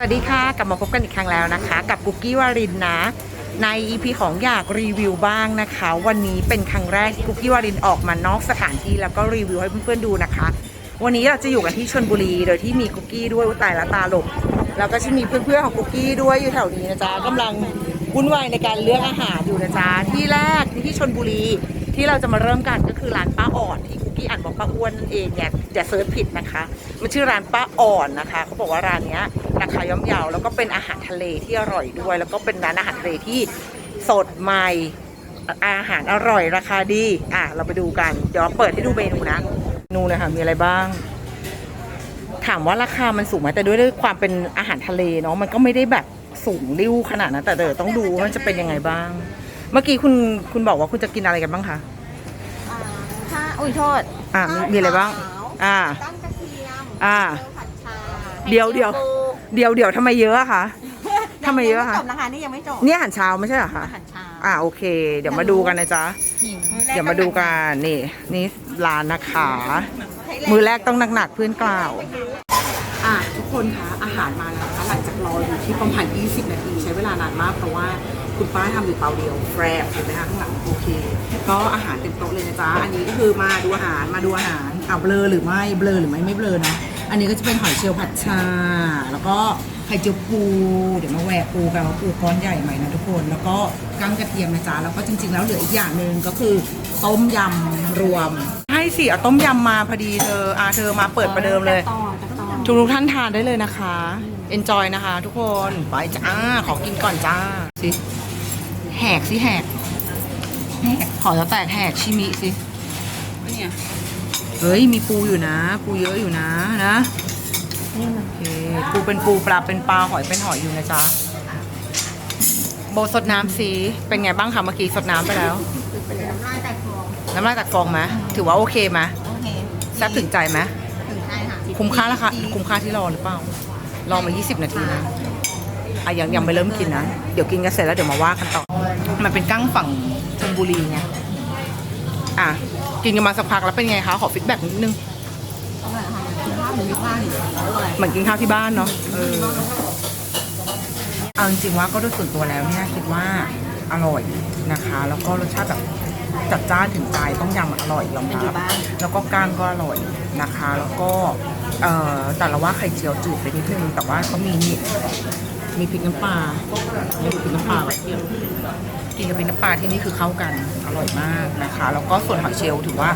สวัสดีค่ะ กลับมาพบกันอีกครั้งแล้วนะคะ กับกุ๊กกี้วารินนะ ใน EP ของอยากรีวิวบ้างนะคะ วันนี้เป็นครั้งแรกที่กุ๊กกี้วารินออกมานอกสถานที่แล้วก็รีวิวให้เพื่อนๆดูนะคะ วันนี้เราจะอยู่กันที่ชลบุรีโดยที่มีกุ๊กกี้ด้วยอุตายละตาหลบแล้วก็จะมีเพื่อนๆของกุ๊กกี้ด้วยอยู่แถวนี้นะจ๊ะกำลังวุ่นวายในการเลือกอาหารอยู่นะจ๊ะที่แรกที่ชลบุรีที่เราจะมาเริ่มกันก็คือร้านป้าออนที่คุ กกี้อ่านบอกป้าอ้วนนั่นเองเนี่ยอย่าเซิร์ชผิดนะคะ มันชื่อร้านป้าอ่อนนะคะเขาบอกว่าร้านเนี้ยราคาย่อมเยาแล้วก็เป็นอาหารทะเลที่อร่อยด้วย แล้วก็เป็นร้านอาหารทะเลที่สดใหม่อาหารอร่อยราคาดี อะ เราไปดูกัน เดี๋ยวเปิดให้ดูเมนูนะเมนูนะคะมีอะไรบ้าง ถามว่าราคามันสูงไหมแต่ด้วยด้วยความเป็นอาหารทะเลเนาะมันก็ไม่ได้แบบสูงริ้วขนาดนั้นแต่เดี๋ยวต้องดูว่ามันจะเป็นยังไงบ้าง เมื่อกี้คุณคุณบอกว่าคุณจะกินอะไรกันบ้างคะ ข้าอุ้ยโทษอะมีมีอะไรบ้าง อ่าตั้งกระเทียมอ่าผัดชาเดี๋ยวเดี๋ยวเดี๋ยวเดี๋ยวทำไมเยอะอะคะ ทำไมเยอะงคะไม่จบนะคะนี่ยังไม่จบเนี่ยอาหารเช้าไม่ใช่เหรอคะ อาหารเช้าอ่าโอเค เดี๋ยวมาดูกันนะจ๊ะ หิวเดี๋ยวมาดูกันนี่นี่ร้านนะคะ มือแรกต้องหนักๆเพื่อนกล่าว อะทุกคนคะอาหารมาแล้วนะคะหลังจากรออยู่ที่ประมาณ20 นาทีใช้เวลานานมากเพราะว่า คุณป้าทำอยู่เตาเดียวแฟรบเห็นไหมคะข้างหลังโอเค ก็อาหารเต็มโต๊ะเลยนะจ๊ะ อันนี้ก็คือมาดูอาหารมาดูอาหารอ่าเบลอหรือไม่เบลอหรือไม่ไม่เบลอนะ อันนี้ก็จะเป็นหอยเชลล์ผัดชา แล้วก็ไข่เจียวปู เดี๋ยวมาแหวกปูกันว่าปูก้อนใหญ่ไหมนะทุกคน แล้วก็กั้งกระเทียมนะจ๊ะ แล้วก็จริง ๆ แล้วเหลืออีกอย่างหนึ่งก็คือต้มยำรวม ให้สิเอาต้มยำมาพอดีเธออาเธอมาเปิดประเดิมเลยต่อต่อต่อทุกทุกท่านทานได้เลยนะคะ enjoy นะคะทุกคน ไปจ้า ขอกินก่อนจ้าสิ แหกสิแหกแหกขอจะแตกแหกชิมิสิเนี่ยเฮ้ยมีปูอยู่นะ ปูเยอะอยู่นะนะนี่มันโอเคปูเป็นปูปลาเป็นปลาหอยเป็นหอยอยู่นะจ๊ะโบสดน้ำสิเป็นไงบ้างคะเมื่อกี้สดน้ำไปแล้วคือเป็นน้ำลายแต่ฟองน้ำลายตักฟองไหมถือว่าโอเคไหมโอเคแซ่บถึงใจไหมถึงใช่ค่ะคุ้มค่าราคาคุ้มค่าที่รอหรือเปล่ารอมา 20 นาทีนะอะยังยังไม่เริ่มกินนะ เดี๋ยวกินกันเสร็จแล้วเดี๋ยวมาว่ากันต่อ มันเป็นกั้งฝั่งชลบุรีไงอะกินกันมาสักพักแล้วเป็นไงคะ ขอฟีดแบ็กนิดนึงอร่อยค่ะกินข้าวหมูมีข้าวอยู่อร่อยเหมือนกินข้าวที่บ้านเนาะเออเอาจริงๆว่าก็โดยส่วนตัวแล้วเนี่ยคิดว่าอร่อยนะคะ แล้วก็รสชาติแบบจัดจ้านถึงใจต้องยำอร่อยยอมเป็นอรัยู่บบ้านแล้วก็ก้างก็อร่อยนะคะ แล้วก็เอ่อแต่ละว่าไข่เจียวจืดไปนิดนึงแต่ว่าเขามีนี่มีพริกน้ำปลามีพริกน้ำปลาแบบ กินกับพริกน้ำปลาที่นี่คือเข้ากันอร่อยมากนะคะ แล้วก็ส่วนหอยเชลล์ถือว่า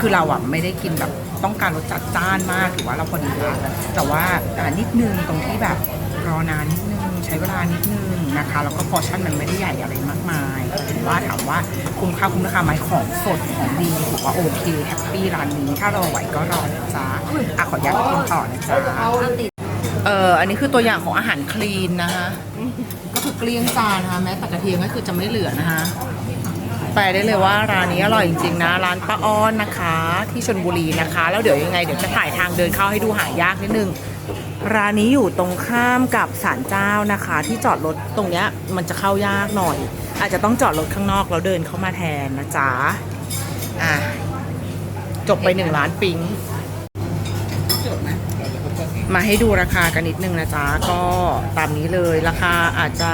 คือเราอะไม่ได้กินแบบต้องการรสจัดจ้านมากถือว่าเราพอดีละแต่ว่าอ่านิดนึงตรงที่แบบรอนานนิดนึงใช้เวลานิดนึงนะคะ แล้วก็พอร์ชั่นมันไม่ได้ใหญ่อะไรมากมายถือว่าถามว่าคุ้มค่าคุ้มราคาไหมของสดของดีถือว่าโอเคแฮปปี้ร้านนี้ถ้าเราไหวก็รอนะจ๊ะอะขออนุญาตกินต่อนะจ๊ะเอออันนี้คือตัวอย่างของอาหารคลีนนะคะก็คือ เกลี้ยงจานนะคะแม้แต่กระเทียมก็คือจะไม่เหลือนะคะแปลได้เลยว่าร้านนี้อร่อยจริงๆนะ ร้านป้าอ้อนนะคะ ที่ชนบุรีนะคะ แล้วเดี๋ยวยังไงเดี๋ยวจะถ่ายทางเดินเข้าให้ดูหายากนิดนึงร้านนี้อยู่ตรงข้ามกับศาลเจ้านะคะ ที่จอดรถตรงเนี้ยมันจะเข้ายากหน่อย อาจจะต้องจอดรถข้างนอกแล้วเดินเข้ามาแทนนะจ๊ะอะจบไปหนึ่งล้านปิง มาให้ดูราคากันนิดนึงนะจ๊ะก็ตามนี้เลยราคาอาจจะ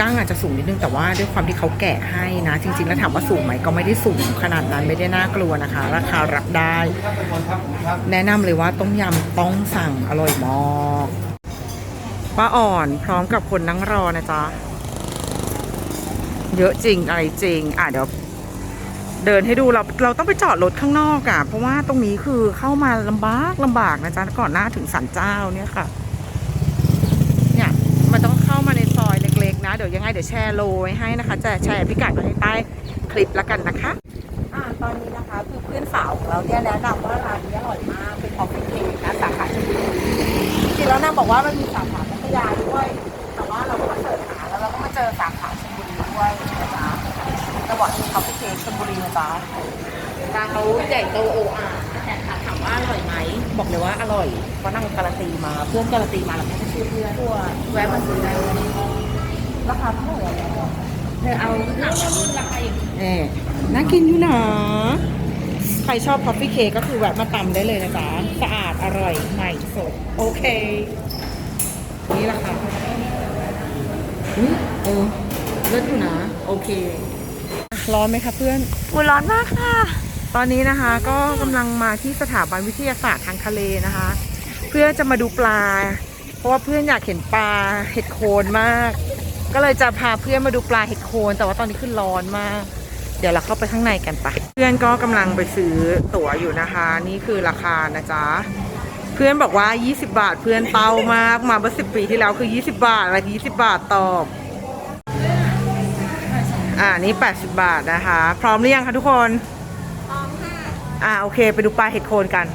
กั้งอาจจะสูงนิดนึงแต่ว่าด้วยความที่เขาแกะให้นะ จริงๆ แล้วถามว่าสูงไหมก็ไม่ได้สูงขนาดนั้นไม่ได้น่ากลัวนะคะ ราคารับได้ แนะนำเลยว่าต้มยำต้องสั่งอร่อยมากป้าอ่อนพร้อมกับคนนั่งรอนะจ๊ะ เยอะจริงอะไรจริง อะเดี๋ยว เดินให้ดูเราเราต้องไปจอดรถข้างนอกอะ่ะ เพราะว่าตรงนี้คือเข้ามาลำบากลำบากนะจ๊ะก่อนหน้าถึงสันเจ้าเนี่ยค่ะ เนี่ยมันต้องเข้ามาในซอยเล็กๆ นะ เดี๋ยวยังไงเดี๋ยวแชร์โลไว้ให้นะคะ จะแชร์พิกัดไว้ใต้คลิปแล้วกันนะคะอ่าตอนนี้นะคะคือเพื่อนสาวของเราเนี่ยแนะนำว่าร้านนี้อร่อยมากเป็นคอฟฟี่เค้กนะสาขาชลบุรีจริงแล้วนางบอกว่ามันมีสาขาพัทยาด้วย แต่ว่าเราก็มาเสิร์ชหาแล้วเราก็มาเจอสาขาชลบุรีด้วย นะจ๊ะบอกมีคอฟฟี่เค้กชลบุรีนะจ๊ะร้านเขาใหญ่โตโออาร์ถามว่าอร่อยไหม บอกเลยว่าอร่อยเพราะนั่งการันตีมา เพื่อนการันตีมาแล้วไม่ชื่อเพื่อนตัวแวะมาซื้อได้ราคาเท่าไหร่เธอเอาหนังรุ่นราคาอย่างเอ๊น่ากินอยู่นะใครชอบคอฟฟี่เค้กก็คือแวะมาตำได้เลยนะจ๊ะสะอาดอร่อยใหม่สด โอเค นี่ราคาอุ้ยเออเลิศอยู่นะ โอเค ร้อนไหมคะเพื่อนอุ่นร้อนมากค่ะ ตอนนี้นะคะก็กำลังมาที่สถาบันวิทยาศาสตร์ทางทะเลนะคะ เพื่อจะมาดูปลา เพราะว่าเพื่อนอยากเห็นปลาเห็ดโคนมาก ก็เลยจะพาเพื่อนมาดูปลาเห็ดโคน แต่ว่าตอนนี้คือร้อนมาก เดี๋ยวเราเข้าไปข้างในกันปะเพื่อนก็กำลังไปซื้อตั๋วอยู่นะคะ นี่คือราคานะจ๊ะเพื่อนบอกว่า 20 บาทเพื่อนเตามากมาเมื่อสิปีที่แล้วคือ 20 บาทอะไรคือ20 บาทตอบ อ่านี่ 80 บาทนะคะ พร้อมหรือยังคะทุกคน พร้อมค่ะ อ่าโอเค ไปดูปลาเห็ดโคนกัน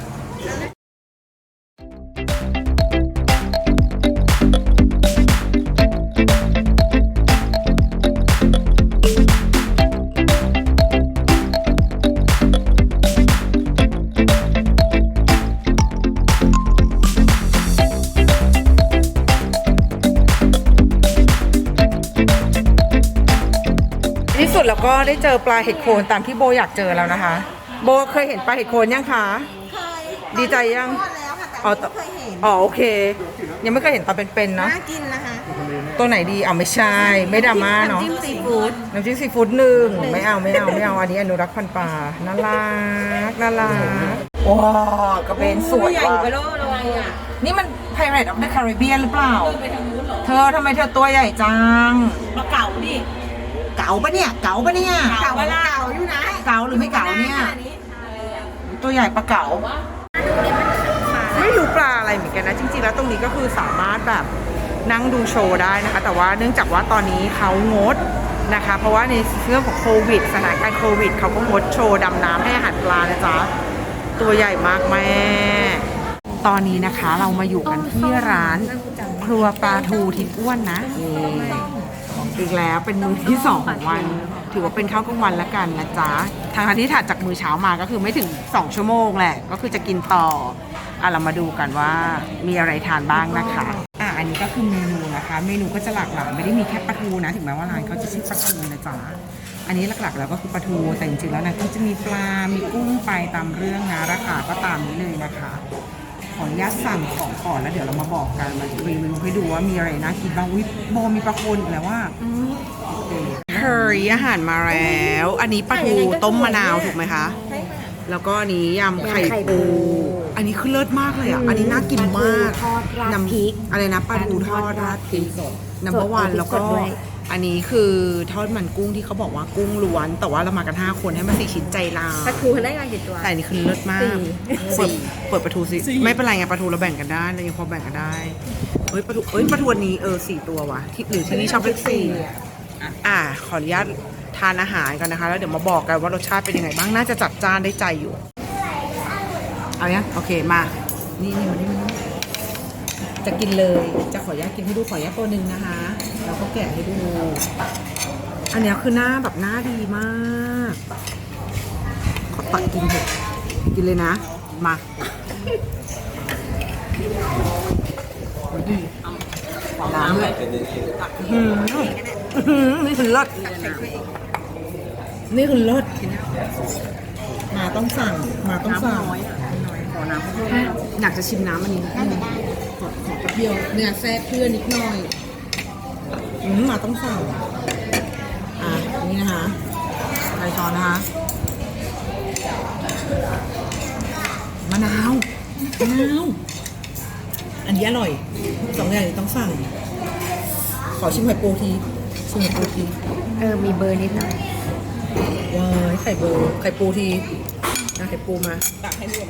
ที่สุดเราก็ได้เจอปลาเห็ดโคนตามที่โบอยากเจอแล้วนะคะ โบเคยเห็นปลาเห็ดโคนยังคะเคยดีใจยังทอดแล้วค่ะแต่อ๋อไม่เคยเห็นอ๋อโอเค ยังไม่เคยเห็นตอนเป็นๆเนาะน่ากินนะคะตัวไหนดีเอาไม่ใช่ ไม่ดราม่าเนาะน้ำจิ้มซีฟู้ดน้ำจิ้มซีฟู้ดหนึ่งไม่เอาไม่เอาไม่เอาอันนี้อนุรักษ์พันธุ์ปลาน่ารักน่ารักว้าวกระเบนสวยใหญ่ว่ะไปโลอะไรอะนี่มัน Pirate of the Caribbean หรือเปล่า เธอทำไมเธอตัวใหญ่จังมาเก่าดิเก๋าปะเนี่ย เก๋าปะเนี่ย เก่าเก่าอยู่นะเก๋าหรือไม่เก๋าเนี่ย ตัวใหญ่ปลาเก๋า ไม่รู้ปลาอะไรเหมือนกันนะ จริง ๆ แล้วตรงนี้ก็คือสามารถแบบนั่งดูโชว์ได้นะคะ แต่ว่าเนื่องจากว่าตอนนี้เขางดนะคะ เพราะว่าในเรื่องของโควิดสถานการณ์โควิดเขาก็งดโชว์ดำน้ำให้อาหารปลานะจ๊ะ ตัวใหญ่มากแม่ ตอนนี้นะคะเรามาอยู่กันที่ร้านครัวปลาทูทิพย์อ้วนนะนี่อี อีกแล้วเป็นมื้อที่สองของวัน ถือว่าเป็นข้าวกลางวันแล้วกันนะจ๊ะทางที่ถัดจากมื้อเช้ามาก็คือไม่ถึง 2 ชั่วโมงแหละ ก็คือจะกินต่ออะเรามาดูกันว่ามีอะไรทานบ้างนะคะอะอันนี้ก็คือเมนูนะคะ เมนูก็จะหลากหลายไม่ได้มีแค่ปลาทูนะ ถึงแม้ว่าร้านเขาจะชื่อปลาทูนะจ๊ะอันนี้หลักๆแล้วก็คือปลาทูแต่จริงๆแล้วนะก็จะมีปลา มีกุ้งไปตามเรื่องนะราคาก็ตามนี้เลยนะคะ ขออนุญาตสั่งของก่อนแล้วเดี๋ยวเรามาบอกกันมารีวิวให้ดูว่ามีอะไรน่ากินบ้างวิโบมีปลาโคนอีกแล้วว่าเฮยอาหารมาแล้ว อันนี้ปลาทูต้มมะนาวถูกไหมคะ ใช่ค่ะ แล้วก็อันนี้ยำไข่ยำไข่ปูปู อันนี้คือเลิศมากเลยอะ อันนี้น่ากินมาก ทอดราดน้ำพริก อะไรนะปลาทูทอดราดพริก น้ำสดวันเอาพริกแล้วก็สดด้วย อันนี้คือทอดมันกุ้งที่เขาบอกว่ากุ้งล้วน แต่ว่าเรามากันห้าคนให้มาสี่ชิ้นใจลาปลาทูได้กันกี่ตัว แต่อันนี้คือเลิศมากสี่ เปิดเปิดประตูสิไม่เป็นไรไงประตูเราแบ่งกันได้เรายังพอแบ่งกันได้เฮ้ยประตูเอ้ยประตูอันนี้เออสี่ตัววะที่หรือที่นี่ชอบเลขสี่อะขออนุญาตทานอาหารกันนะคะ แล้วเดี๋ยวมาบอกกันว่ารสชาติเป็นยังไงบ้างน่าจะจัดจ้านได้ใจอยู่เอาเนี้ยโอเคมานี่นี่มานี่มานี่จะกินเลยจะขออนุญาตกินให้ดูขออนุญาตตัวหนึ่งนะคะ แล้วก็แกะให้ดู อันเนี้ยคือหน้าแบบหน้าดีมากขอตักกินเถอะกินเลยนะ มาน้ำเลยอื้อหืออื้อหือนี่คือเลิศนี่คือเลิศมาต้องสั่ง มาต้องสั่งขอน้ำอยากจะชิมน้ำอันนี้น่าจะได้ขอขอแป๊บเดียวเนี่ยแทรกเพื่อนนิดหน่อย อืมมาต้องสั่งอะนี่นะคะใส่ช้อนนะคะมะนาวมะนาวอันนี้อร่อยสองอย่างนี้ต้องสั่ง ขอชิมไข่ปูทีชิมไข่ปูทีเออ มีเบอร์นิดหน่อยว้ายไข่ปูไข่ปูทีนะไข่ปูมาตักให้รวม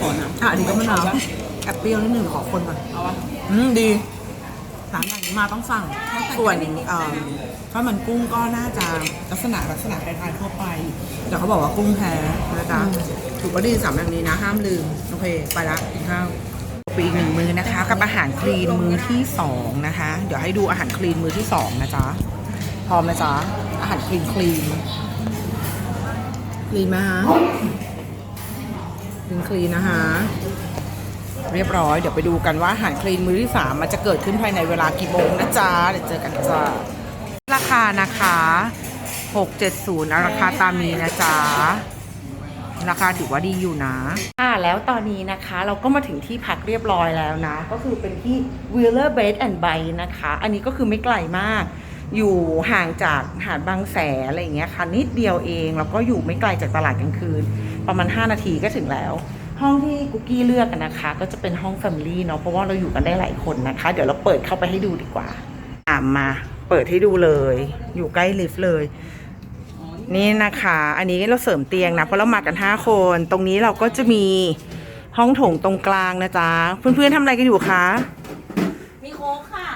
ขอน้ำอะอันนี้ก็มะนาวแอบเปรี้ยวนิดหนึ่งขอคนก่อนเอาวะอืมดี สามอย่างนี้มาต้องสั่ง ส่วนเอ่อถ้ามันกุ้งก็น่าจะลักษณะลักษณะคล้ายๆทั่วไป แต่เขาบอกว่ากุ้งแท้นะจ๊ะถูกก็ดีสามอย่างนี้นะ ห้ามลืม โอเค ไปละกินข้าวไปอีกหนึ่งมือนะคะ กับอาหารคลีนมือที่สองนะคะ เดี๋ยวให้ดูอาหารคลีนมือที่สองนะจ๊ะพร้อมนะจ๊ะอาหารคลีนคลีนคลีนไหมฮะคลีนคลีนนะคะ เรียบร้อย เดี๋ยวไปดูกันว่าอาหารคลีนมือที่สามมันจะเกิดขึ้นภายในเวลากี่โมงนะจ๊ะ เดี๋ยวเจอกันจ้าราคานะคะ 670ราคาตามนี้นะจ๊ะ ราคาถือว่าดีอยู่นะ อ่าแล้วตอนนี้นะคะเราก็มาถึงที่พักเรียบร้อยแล้วนะ ก็คือเป็นที่ Wheeler Bed and b i นะคะ อันนี้ก็คือไม่ไกลมาก อยู่ห่างจากหาดบางแสอะไรอย่างเงี้ยค่ะนิดเดียวเอง แล้วก็อยู่ไม่ไกลจากตลาดกลางคืน ประมาณ 5 นาทีก็ถึงแล้ว ห้องที่กุ๊กกี้เลือกกันนะคะ ก็จะเป็นห้อง Family เนาะเพราะว่าเราอยู่กันได้หลายคนนะคะ เดี๋ยวเราเปิดเข้าไปให้ดูดีกว่าตามมา เปิดให้ดูเลย อยู่ใกล้ลิฟต์เลย นี่นะคะ อันนี้เราเสริมเตียงนะ เพราะเรามากัน 5 คน ตรงนี้เราก็จะมีห้องโถงตรงกลางนะจ๊ะ เพื่อนๆทำอะไรกันอยู่คะ มีโค้กค่ะ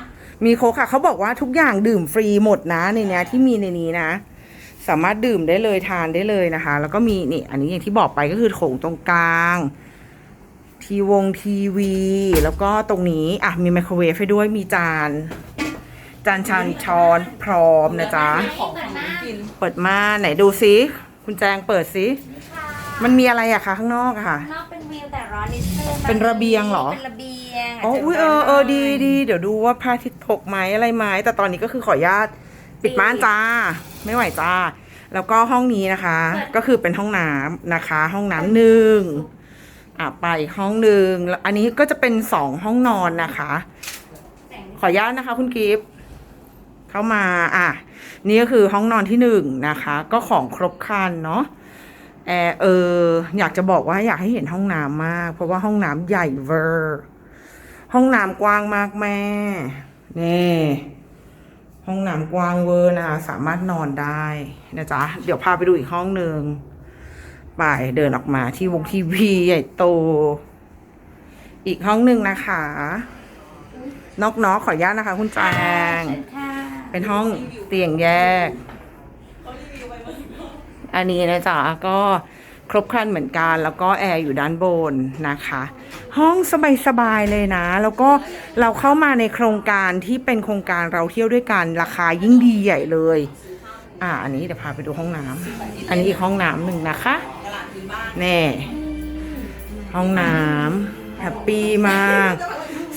มีโค้กค่ะ เขาบอกว่าทุกอย่างดื่มฟรีหมดนะในเนี้ยที่มีในนี้นะ สามารถดื่มได้เลยทานได้เลยนะคะ แล้วก็มีนี่อันนี้อย่างที่บอกไปก็คือโถงตรงกลาง ทีวงทีวี แล้วก็ตรงนี้อะมีไมโครเวฟให้ด้วยมีจาน จานชานช้อนพร้อมนะจ๊ะ ของของกินเปิดมาไหนดูซิคุณแจงเปิดซิมันมีอะไรอะคะข้างนอกอะค่ะ นอกเป็นวิวแต่ร้อนนิดนึงเป็นระเบียงเหรอ เป็นระเบียงอ๋ออุ้ยเออเออดีดีเดี๋ยวดูว่าพระอาทิตย์ตกไหมอะไรไหมแต่ตอนนี้ก็คือขออนุญาตปิดม่านจ้า ไม่ไหวจ้า แล้วก็ห้องนี้นะคะ ก็คือเป็นห้องน้ำนะคะ ห้องน้ำหนึ่งอะไปอีกห้องหนึ่งแล้วอันนี้ก็จะเป็นสองห้องนอนนะคะ ขออนุญาตนะคะ คุณกิฟต์เข้ามาอะนี่ก็คือห้องนอนที่หนึ่งนะคะ ก็ของครบครันเนาะแอร์เอออยากจะบอกว่าอยากให้เห็นห้องน้ำมาก เพราะว่าห้องน้ำใหญ่เวอร์ ห้องน้ำกว้างมากแม่นี่ ห้องน้ำกว้างเวอร์นะคะสามารถนอนได้นะจ๊ะ เดี๋ยวพาไปดูอีกห้องหนึ่งไปเดินออกมาที่วงทีวีใหญ่โต อีกห้องหนึ่งนะคะนอกน้อขออนุญาตนะคะ คุณแจงค่ะเป็นห้องเตียงแยก อันนี้นะจ๊ะก็ ครบครันเหมือนกัน แล้วก็แอร์อยู่ด้านบนนะคะ ห้องสบายๆเลยนะ แล้วก็เราเข้ามาในโครงการที่เป็นโครงการเราเที่ยวด้วยกันราคายิ่งดีใหญ่เลย อ่าอันนี้เดี๋ยวพาไปดูห้องน้ำอันนี้อีกห้องน้ำหนึ่งนะคะแน่ห้องน้ำแฮปปี้มาก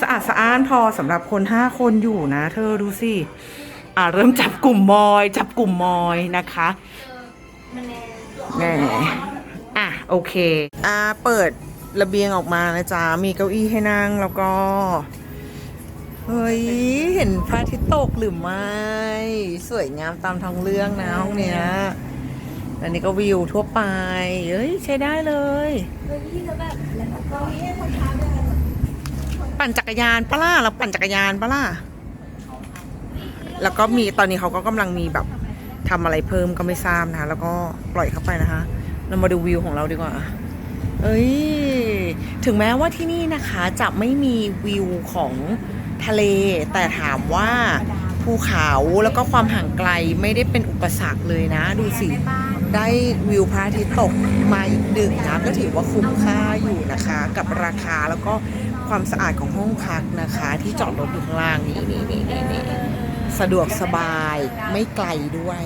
สะอาดสะอ้านพอสำหรับคนห้าคนอยู่นะ เธอดูสิอ่าเริ่มจับกลุ่มมอย จับกลุ่มมอยนะคะมันแน่แน่ อะโอเค อ่าเปิดระเบียงออกมานะจ๊ะ มีเก้าอี้ให้นั่งแล้วก็ เฮ้ย เห็นพระอาทิตย์ตกหรือไม่ สวยงามตามท้องเรื่องนะห้องเนี้ยอันนี้ก็วิวทั่วไปเฮ้ย ใช้ได้เลยเฮ้ยแล้วแบบแล้วก็ปั่นจักรยานปะล่ะเราปั่นจักรยานปะล่ะแล้วก็มีตอนนี้เขาก็กำลังมีแบบทำอะไรเพิ่มก็ไม่ทราบนะคะแล้วก็ปล่อยเข้าไปนะคะ เรามาดูวิวของเราดีกว่า เอ้ย ถึงแม้ว่าที่นี่นะคะจะไม่มีวิวของทะเล แต่ถามว่าภูเขาแล้วก็ความห่างไกลไม่ได้เป็นอุปสรรคเลยนะ ดูสิ ได้วิวพระอาทิตย์ตกมาอีกดึกนะก็ถือว่าคุ้มค่าอยู่นะคะ กับราคาแล้วก็ความสะอาดของห้องพักนะคะ ที่จอดรถอยู่ข้างล่างนี่นี่นี่นี่นี่สะดวกสบายไม่ไกลด้วย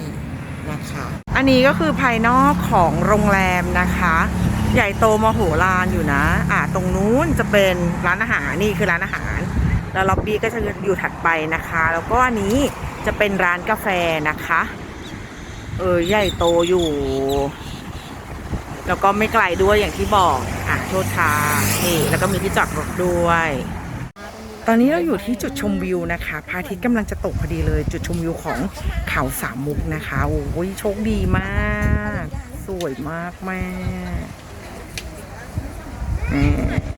นะคะ อันนี้ก็คือภายนอกของโรงแรมนะคะ ใหญ่โตมโหฬารอยู่นะ อ่าตรงนู้นจะเป็นร้านอาหารนี่คือร้านอาหาร แล้วล็อบบี้ก็จะอยู่ถัดไปนะคะ แล้วก็อันนี้จะเป็นร้านกาแฟนะคะ เออใหญ่โตอยู่ แล้วก็ไม่ไกลด้วยอย่างที่บอก อะโทษค่ะนี่แล้วก็มีที่จอดรถด้วย ตอนนี้เราอยู่ที่จุดชมวิวนะคะพระอาทิตย์กำลังจะตกพอดีเลย จุดชมวิวของเขาสามมุกนะคะโอ้ยโชคดีมาก สวยมากแม่